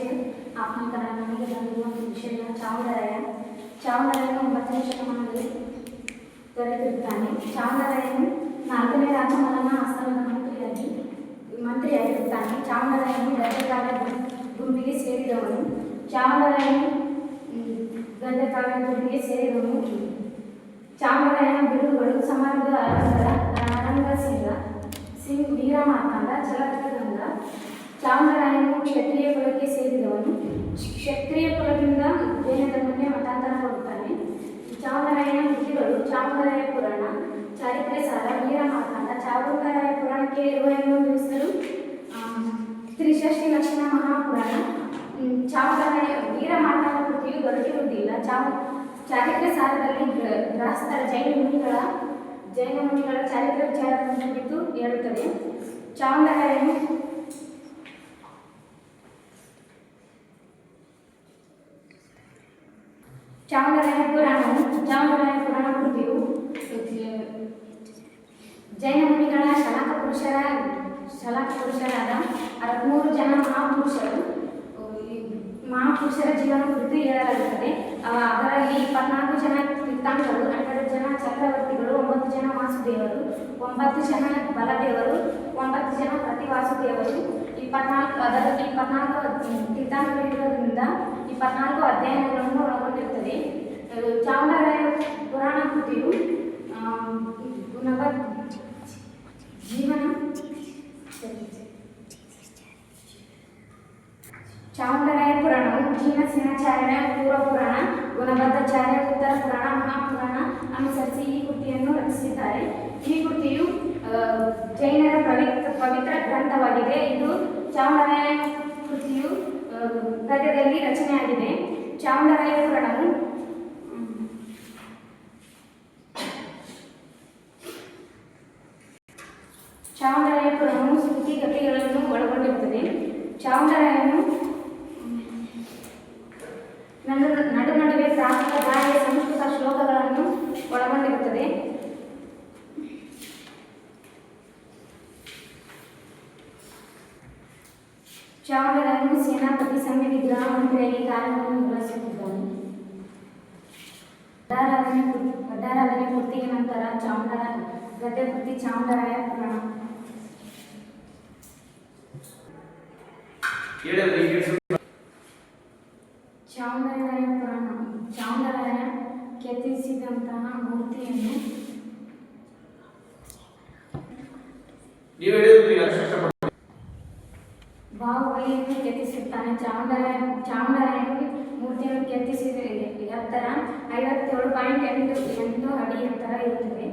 ಇಷ್ಟೇ ಆಹ್ವಾನಿಕರ ನಮಗೆ ಬಂದಿರುವ ವಿಷಯ ಚಾವುಂಡರಾಯ ಚಾವುಂಡರಾಯನು ಒಂಬತ್ತನೇ ಶತಮಾನದಲ್ಲಿ ದೊರೆತಿರುತ್ತಾನೆ. ಚಾವುಂಡರಾಯನು ನಾಲ್ಕನೇ ರಾಜಮಲನ ಆಸ್ಥಾನದ ಮಂತ್ರಿಯಾಗಿ ಮಂತ್ರಿಯಾಗಿರುತ್ತಾನೆ. ಚಾವುಂಡರಾಯನು ಗದ್ದೆಕಾಲ ಗುಂಪಿಗೆ ಸೇರಿದವನು. ಚಾವುಂಡರಾಯನು ಮ್, ಗದ್ದೆಕಾಲ ಗುಂಪಿಗೆ ಸೇರಿದವನು. ಚಾಮರಾಯನ ಬಿಡುಗಳು ಸಮಾಜದ ಅರಂಗ ಸಿಂಗ ಸಿಂಗ್ ವೀರಮಾರ್ತಾಂಡ ಚಲಕಗಂಗ ಚಾಮರಾಯನು ಕ್ಷತ್ರಿಯ ಕುಲಕ್ಕೆ ಸೇರಿದವನು. ಕ್ಷತ್ರಿಯ ಕುಲದಿಂದ ಜೈನ ಧರ್ಮಕ್ಕೆ ಮತಾಂತರಗೊಳ್ಳುತ್ತಾನೆ ಚಾಮರಾಯನ ಕೃತಿಗಳು ಚಾಮರಾಯ ಪುರಾಣ ಸಾರ ವೀರಮಾರ್ತಾಂಡ ಚಾಮರಾಯ ಪುರಾಣಕ್ಕೆ ಇರುವ ಇನ್ನೊಂದು ಹೆಸರು? ತ್ರಿಷಷ್ಟಿ ಲಕ್ಷಣ ಮಹಾಪುರಾಣ. ಚಾಮರಾಯ ವೀರಮಾರ್ತಾಂಡ ಕೃತಿಯು ದೊರಕಿರುವುದಿಲ್ಲ. ಚಾಮ ಚಾರಿತ್ರ್ಯ ಸಾರದಲ್ಲಿ ಗ್ರಹಸ್ಥರ ಜೈನ ಮುನಿಗಳ ಜೈನ ಮುನಿಗಳ ಚಾರಿತ್ರ್ಯ ವಿಚಾರವನ್ನು ಕುರಿತು ಹೇಳುತ್ತದೆ. ಚಾಮರಾಯನು ಚಾಮರಾಯ ಪುರಾಣವು ಚಾಮರಾಯ ಪುರಾಣ ಕೃತಿಯು ಜೈನ ಮುನಿಗಳ ಶಲಾಕ ಪುರುಷರ ಶಲಾಕ ಪುರುಷರಾದ ಅರವತ್ಮೂರು ಜನ ಮಹಾಪುರುಷರು ಮಹಾಪುರುಷರ ಜೀವನ ಕುರಿತು ಹೇಳಲಾಗುತ್ತದೆ. ಅದರಲ್ಲಿ ಇಪ್ಪತ್ನಾಲ್ಕು ಜನ ತೀರ್ಥಾಂಕರು, ಹನ್ನೆರಡು ಜನ ಚಕ್ರವರ್ತಿಗಳು, ಒಂಬತ್ತು ಜನ ವಾಸುದೇವರು, ಒಂಬತ್ತು ಜನ ಬಲದೇವರು, ಒಂಬತ್ತು ಜನ ಪ್ರತಿವಾಸುದೇವರು. ಇಪ್ಪತ್ನಾಲ್ಕು, ಅದರಲ್ಲಿ ಇಪ್ಪತ್ನಾಲ್ಕು ತೀರ್ಥಾಂಕರು ಇರೋದ್ರಿಂದ ಇಪ್ಪತ್ನಾಲ್ಕು ಅಧ್ಯಯನಗಳನ್ನು ಒಳಗೊಂಡಿರುತ್ತದೆ ಅದು ಚಾಮರಾಯ ಪುರಾಣ ಕೃತಿಯು ಆ, ನವ ಜೀವನ ಚಾಮುಂಡರಾಯ ಪುರಾಣವು ಜೀನ ಸಿಂಹಾಚಾರ್ಯ ಪೂರ್ವ ಪುರಾಣ ಗುಣಬದ್ಧಾಚಾರ್ಯ ಉತ್ತರ ಪುರಾಣ, ಮಹಾಪುರಾಣ ಅನುಸರಿಸಿ ಈ ಕೃತಿಯನ್ನು ರಚಿಸಿದ್ದಾರೆ. ಈ ಕೃತಿಯು ಜೈನರ ಪವಿತ್ರ ಪವಿತ್ರ ಗ್ರಂಥವಾಗಿದೆ. ಇದು ಚಾಮುಂಡರಾಯ ಕೃತಿಯು ಗದ್ಯದಲ್ಲಿ ರಚನೆಯಾಗಿದೆ. ಚಾಮುಂಡರಾಯ ಪುರಾಣವು ಚಾಮುಂಡರಾಯ ಪುರಾಣವು ಸ್ತುತಿಗತಿಗಳನ್ನು ಒಳಗೊಂಡಿರುತ್ತದೆ. ಚಾಮುಂಡರಾಯನು ಚಾಮುಂಡರಾಯನು ಸೇನಾಪತಿ ಸಂಘ ವಿಗ್ರಹ ಮಂತ್ರಿಯಾಗಿ ಕಾರ್ಯವನ್ನು ನಿರ್ವಹಿಸುತ್ತಿದ್ದಾನೆ ವಡ್ಡಾರಾಧನೆ ಕೃ- ವಡ್ಡಾರಾಧನೆ ಪೂರ್ತಿಯ ನಂತರ ಚಾಮುಂಡರ ಗದ್ದೆ ಕೃತಿ ಚಾಮುಂಡರಾಯ ಪುರಾಣ ಹೇಳಿದ್ರೆ ಈಗ ಚಾಮುಂಡರಾಯ ಪುರಾಣ ಚಾಮುಂಡರಾಯ ಕೆತ್ತಿಸಿದಂತಹ ಮೂರ್ತಿಯನ್ನು ನೀವು ಹೇಳಿದ್ರೆ ಈಗ ಕಷ್ಟಪಟ್ಟು ಬಾಹುಬಲಿಯನ್ನು ಕೆತ್ತಿಸುತ್ತಾನೆ. ಚಾಮುಂಡರಾಯ ಚಾಮುಂಡರಾಯನಿಗೆ ಮೂರ್ತಿಯನ್ನು ಕೆತ್ತಿಸಿದ ಎತ್ತರ ಐವತ್ತೇಳು ಪಾಯಿಂಟ್ ಎಂಟು ಎಂಟು ಅಡಿ ಎತ್ತರ ಇರುತ್ತದೆ.